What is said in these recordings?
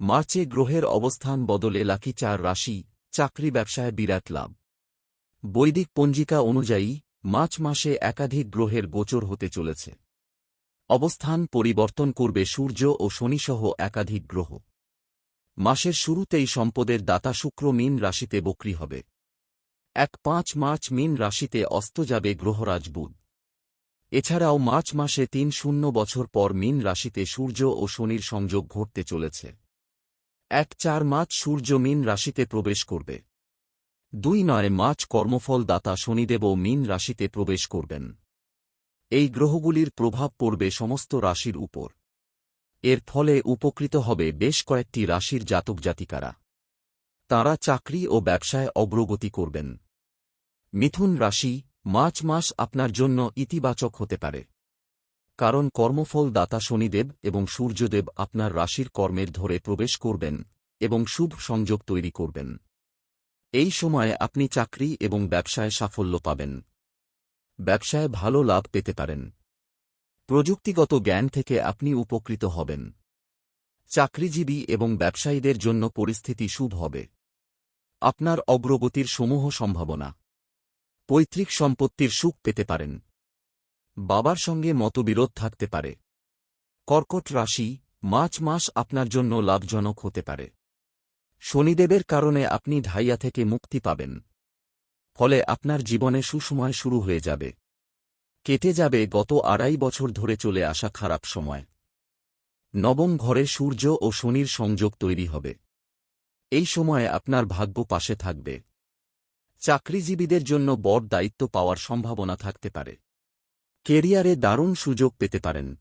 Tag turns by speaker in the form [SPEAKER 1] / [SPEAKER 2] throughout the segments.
[SPEAKER 1] মার্চে গ্রহের অবস্থান বদলে লাকি চার রাশি, চাকরি ব্যবসায় বিরাট লাভ। বৈদিক পঞ্জিকা অনুযায়ী, মার্চ মাসে একাধিক গ্রহের গোচর হতে চলেছে। অবস্থান পরিবর্তন করবে সূর্য ও শনিসহ একাধিক গ্রহ। মাসের শুরুতেই সম্পদের দাতা শুক্র মীন রাশিতে বক্রি হবে। এক পাঁচ মার্চ মীন রাশিতে অস্ত যাবে গ্রহরাজ বুধ। এছাড়াও মার্চ মাসে তিন শূন্য বছর পর মীন রাশিতে সূর্য ও শনির সংযোগ ঘটতে চলেছে। এক চার মার্চ সূর্য মীন রাশিতে প্রবেশ করবে। দুই নয় মার্চ কর্মফল দাতা শনিদেবও মীন রাশিতে প্রবেশ করবেন। এই গ্রহগুলির প্রভাব পড়বে সমস্ত রাশির উপর। এর ফলে উপকৃত হবে বেশ কয়েকটি রাশির জাতক জাতিকারা। তাঁরা চাকরি ও ব্যবসায় অগ্রগতি করবেন। মিথুন রাশি, মার্চ মাস আপনার জন্য ইতিবাচক হতে পারে। কারণ কর্মফল দাতা শনিদেব এবং সূর্যদেব আপনার রাশির কর্মের ধরে প্রবেশ করবেন এবং শুভ সংযোগ তৈরি করবেন। এই সময়ে আপনি চাকরি এবং ব্যবসায় সাফল্য পাবেন। ব্যবসায় ভালো লাভ পেতে পারেন। প্রযুক্তিগত জ্ঞান থেকে আপনি উপকৃত হবেন। চাকরিজীবী এবং ব্যবসায়ীদের জন্য পরিস্থিতি শুভ হবে। আপনার অগ্রগতির সমূহ সম্ভাবনা। পৈতৃক সম্পত্তির সুখ পেতে পারেন। বাবার সঙ্গে মতবিরোধ থাকতে পারে। কর্কট রাশি মার্চ মাস আপনার জন্য লাভজনক হতে পারে। শনিদেবের কারণে আপনি ঢাইয়া থেকে মুক্তি পাবেন। ফলে আপনার জীবনে সুসময় শুরু হয়ে যাবে। কেটে যাবে গত আড়াই বছর ধরে চলে আসা খারাপ সময়। নবম ঘরে সূর্য ও শনির সংযোগ তৈরি হবে। এই সময়ে আপনার ভাগ্য পাশে থাকবে। চাকরিজীবীদের জন্য বড় দায়িত্ব পাওয়ার সম্ভাবনা থাকতে পারে। কেরিয়ারে দারুণ সুযোগ পেতে পারেন।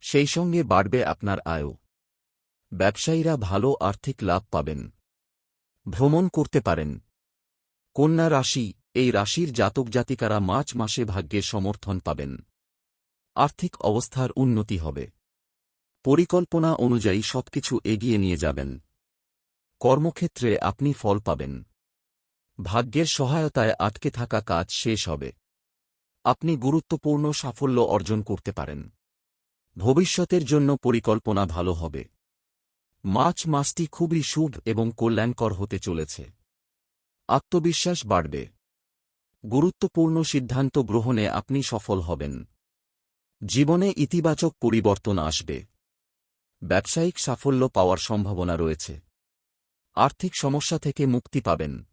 [SPEAKER 1] সেই সঙ্গে বাড়বে আপনার আয়ও। ব্যবসায়ীরা ভালো আর্থিক লাভ পাবেন। ভ্রমণ করতে পারেন। কন্যা রাশি, এই রাশির জাতক জাতিকারা মার্চ মাসে ভাগ্যের সমর্থন পাবেন। আর্থিক অবস্থার উন্নতি হবে। পরিকল্পনা অনুযায়ী সবকিছু এগিয়ে নিয়ে যাবেন। কর্মক্ষেত্রে আপনি ফল পাবেন। ভাগ্যের সহায়তায় আটকে থাকা কাজ শেষ হবে। আপনি গুরুত্বপূর্ণ সাফল্য অর্জন করতে পারেন। ভবিষ্যতের জন্য পরিকল্পনা ভালো হবে। মার্চ মাসটি খুবই শুভ এবং কল্যাণকর হতে চলেছে। আত্মবিশ্বাস বাড়বে। গুরুত্বপূর্ণ সিদ্ধান্ত গ্রহণে আপনি সফল হবেন। জীবনে ইতিবাচক পরিবর্তন আসবে। ব্যবসায়িক সাফল্য পাওয়ার সম্ভাবনা রয়েছে। আর্থিক সমস্যা থেকে মুক্তি পাবেন।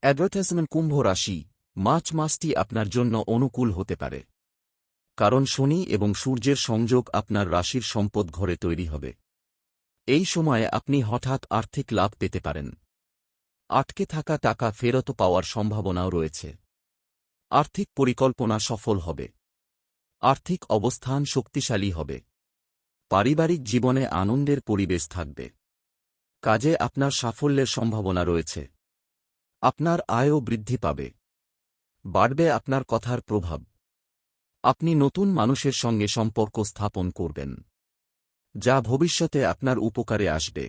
[SPEAKER 1] অ্যাডভার্টাইজমেন্ট কুম্ভ রাশি মার্চ মাসটি আপনার জন্য অনুকূল হতে পারে। কারণ শনি এবং সূর্যের সংযোগ আপনার রাশির সম্পদ ঘরে তৈরি হবে। এই সময়ে আপনি হঠাৎ আর্থিক লাভ পেতে পারেন। আটকে থাকা টাকা ফেরত পাওয়ার সম্ভাবনাও রয়েছে। আর্থিক পরিকল্পনা সফল হবে। আর্থিক অবস্থান শক্তিশালী হবে। পারিবারিক জীবনে আনন্দের পরিবেশ থাকবে। কাজে আপনার সাফল্যের সম্ভাবনা রয়েছে। আপনার আয়ও বৃদ্ধি পাবে। বাড়বে আপনার কথার প্রভাব। আপনি নতুন মানুষের সঙ্গে সম্পর্ক স্থাপন করবেন, যা ভবিষ্যতে আপনার উপকারে আসবে।